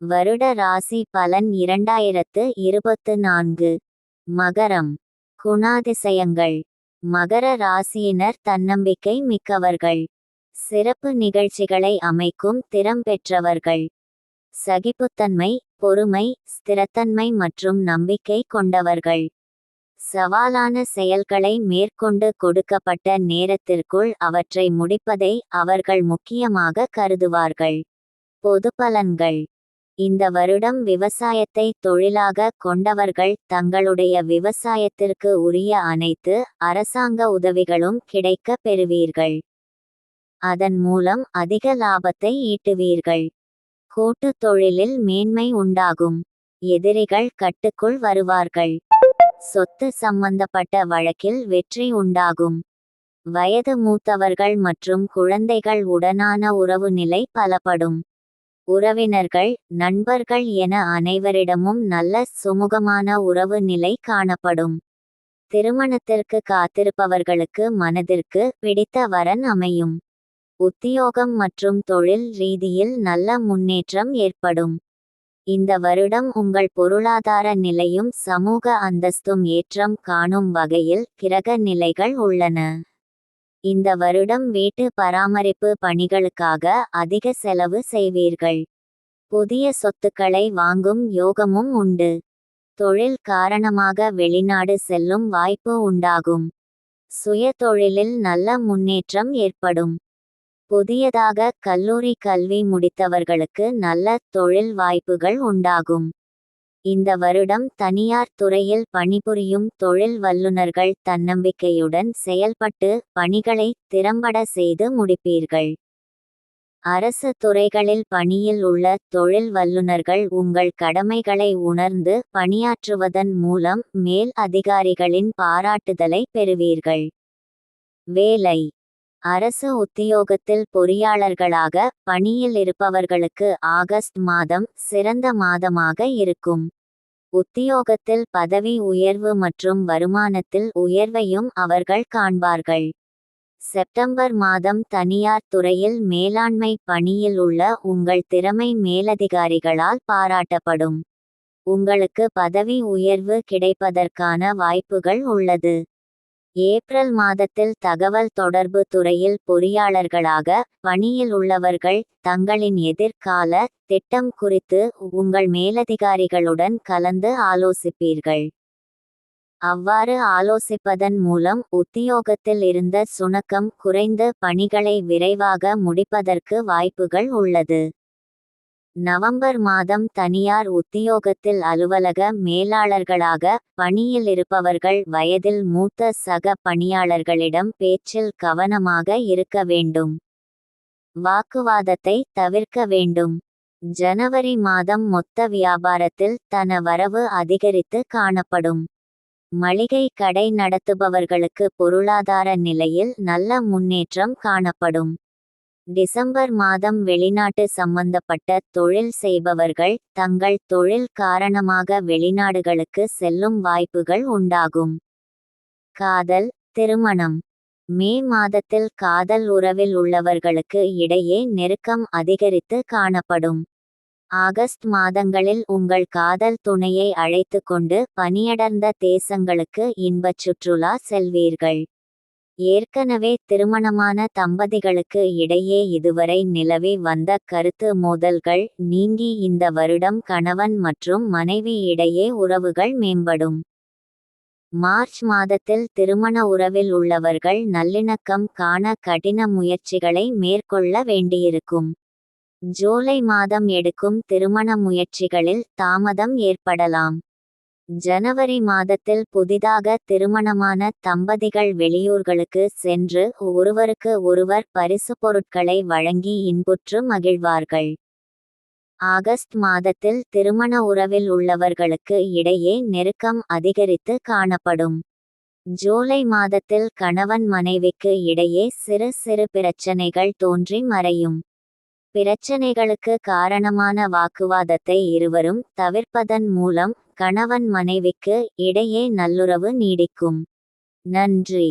வருட ராசி பலன் இரண்டாயிரத்து இருபத்து நான்கு. மகரம். குணாதிசயங்கள். மகர ராசியினர் தன்னம்பிக்கை மிக்கவர்கள். சிறப்பு நிகழ்ச்சிகளை அமைக்கும் திறம் பெற்றவர்கள். சகிப்புத்தன்மை பொறுமை ஸ்திரத்தன்மை மற்றும் நம்பிக்கை கொண்டவர்கள். சவாலான செயல்களை மேற்கொண்டு கொடுக்கப்பட்ட நேரத்திற்குள் அவற்றை முடிப்பதை அவர்கள் முக்கியமாக கருதுவார்கள். பொது பலன்கள் இந்த வருடம் விவசாயத்தை தொழிலாக கொண்டவர்கள் தங்களுடைய விவசாயத்திற்கு உரிய அனைத்து அரசாங்க உதவிகளும் கிடைக்க பெறுவீர்கள். அதன் மூலம் அதிக லாபத்தை ஈட்டுவீர்கள். கூட்டு தொழிலில் மேன்மை உண்டாகும். எதிரிகள் கட்டுக்குள் வருவார்கள். சொத்து சம்பந்தப்பட்ட வழக்கில் வெற்றி உண்டாகும். வயது மூத்தவர்கள் மற்றும் குழந்தைகள் உடனான உறவு நிலை பலப்படும். உறவினர்கள் நண்பர்கள் என அனைவரிடமும் நல்ல சுமூகமான உறவு நிலை காணப்படும். திருமணத்திற்கு காத்திருப்பவர்களுக்கு மனதிற்கு பிடித்த வரன் அமையும். உத்தியோகம் மற்றும் தொழில் ரீதியில் நல்ல முன்னேற்றம் ஏற்படும். இந்த வருடம் உங்கள் பொருளாதார நிலையும் சமூக அந்தஸ்தும் ஏற்றம் காணும் வகையில் கிரக நிலைகள் உள்ளன. இந்த வருடம் வீட்டு பராமரிப்பு பணிகளுக்காக அதிக செலவு செய்வீர்கள். புதிய சொத்துக்களை வாங்கும் யோகமும் உண்டு. தொழில் காரணமாக வெளிநாடு செல்லும் வாய்ப்பு உண்டாகும். சுய தொழிலில் நல்ல முன்னேற்றம் ஏற்படும். புதியதாக கல்லூரி கல்வி முடித்தவர்களுக்கு நல்ல தொழில் வாய்ப்புகள் உண்டாகும். இந்த வருடம் தனியார் துறையில் பணிபுரியும் தொழில் வல்லுநர்கள் தன்னம்பிக்கையுடன் செயல்பட்டு பணிகளை திறம்பட செய்து முடிப்பீர்கள். அரசு துறைகளில் பணியில் உள்ள தொழில் வல்லுநர்கள் உங்கள் கடமைகளை உணர்ந்து பணியாற்றுவதன் மூலம் மேல் அதிகாரிகளின் பாராட்டுதலை பெறுவீர்கள். வேலை. அரசு உத்தியோகத்தில் பொறியாளர்களாக பணியில் இருப்பவர்களுக்கு ஆகஸ்ட் மாதம் சிறந்த மாதமாக இருக்கும். உத்தியோகத்தில் பதவி உயர்வு மற்றும் வருமானத்தில் உயர்வையும் அவர்கள் காண்பார்கள். செப்டம்பர் மாதம் தனியார் துறையில் மேலாண்மை பணியில் உள்ள உங்கள் திறமை மேலதிகாரிகளால் பாராட்டப்படும். உங்களுக்கு பதவி உயர்வு கிடைப்பதற்கான வாய்ப்புகள் உள்ளது. ஏப்ரல் மாதத்தில் தகவல் தொடர்பு துறையில் பொறியாளர்களாக பணியில் உள்ளவர்கள் தங்களின் எதிர்கால திட்டம் குறித்து உங்கள் மேலதிகாரிகளுடன் கலந்து ஆலோசிப்பீர்கள். அவ்வாறு ஆலோசிப்பதன் மூலம் உத்தியோகத்தில் இருந்த சுணக்கம் குறைந்து பணிகளை விரைவாக முடிப்பதற்கு வாய்ப்புகள் உள்ளது. நவம்பர் மாதம் தனியார் உத்தியோகத்தில் அலுவலக மேலாளர்களாக பணியில் இருப்பவர்கள் வயதில் மூத்த சக பணியாளர்களிடம் பேச்சில் கவனமாக இருக்க வேண்டும். வாக்குவாதத்தை தவிர்க்க வேண்டும். ஜனவரி மாதம் மொத்த வியாபாரத்தில் தன வரவு அதிகரித்து காணப்படும். மளிகை கடை நடத்துபவர்களுக்கு பொருளாதார நிலையில் நல்ல முன்னேற்றம் காணப்படும். டிசம்பர் மாதம் வெளிநாட்டு சம்பந்தப்பட்ட தொழில் செய்பவர்கள் தங்கள் தொழில் காரணமாக வெளிநாடுகளுக்கு செல்லும் வாய்ப்புகள் உண்டாகும். காதல் திருமணம். மே மாதத்தில் காதல் உறவில் உள்ளவர்களுக்கு இடையே நெருக்கம் அதிகரித்து காணப்படும். ஆகஸ்ட் மாதங்களில் உங்கள் காதல் துணையை அழைத்து கொண்டு பணியடர்ந்த தேசங்களுக்கு இன்பச் சுற்றுலா செல்வீர்கள். ஏற்கனவே திருமணமான தம்பதிகளுக்கு இடையே இதுவரை நிலவி வந்த கருத்து மோதல்கள் நீங்கி இந்த வருடம் கணவன் மற்றும் மனைவி இடையே உறவுகள் மேம்படும். மார்ச் மாதத்தில் திருமண உறவில் உள்ளவர்கள் நல்லிணக்கம் காண கடின முயற்சிகளை மேற்கொள்ள வேண்டியிருக்கும். ஜூலை மாதம் எடுக்கும் திருமண முயற்சிகளில் தாமதம் ஏற்படலாம். ஜனவரி மாதத்தில் புதிதாக திருமணமான தம்பதிகள் வெளியூர்களுக்கு சென்று ஒருவருக்கு ஒருவர் பரிசு பொருட்களை வழங்கி இன்புற்று மகிழ்வார்கள். ஆகஸ்ட் மாதத்தில் திருமண உறவில் உள்ளவர்களுக்கு இடையே நெருக்கம் அதிகரித்து காணப்படும். ஜூலை மாதத்தில் கணவன் மனைவிக்கு இடையே சிறு சிறு பிரச்சனைகள் தோன்றி மறையும். பிரச்சனைகளுக்கு காரணமான வாக்குவாதத்தை இருவரும் தவிர்ப்பதன் மூலம் கணவன் மனைவிக்கு இடையே நல்லுறவு நீடிக்கும். நன்றி.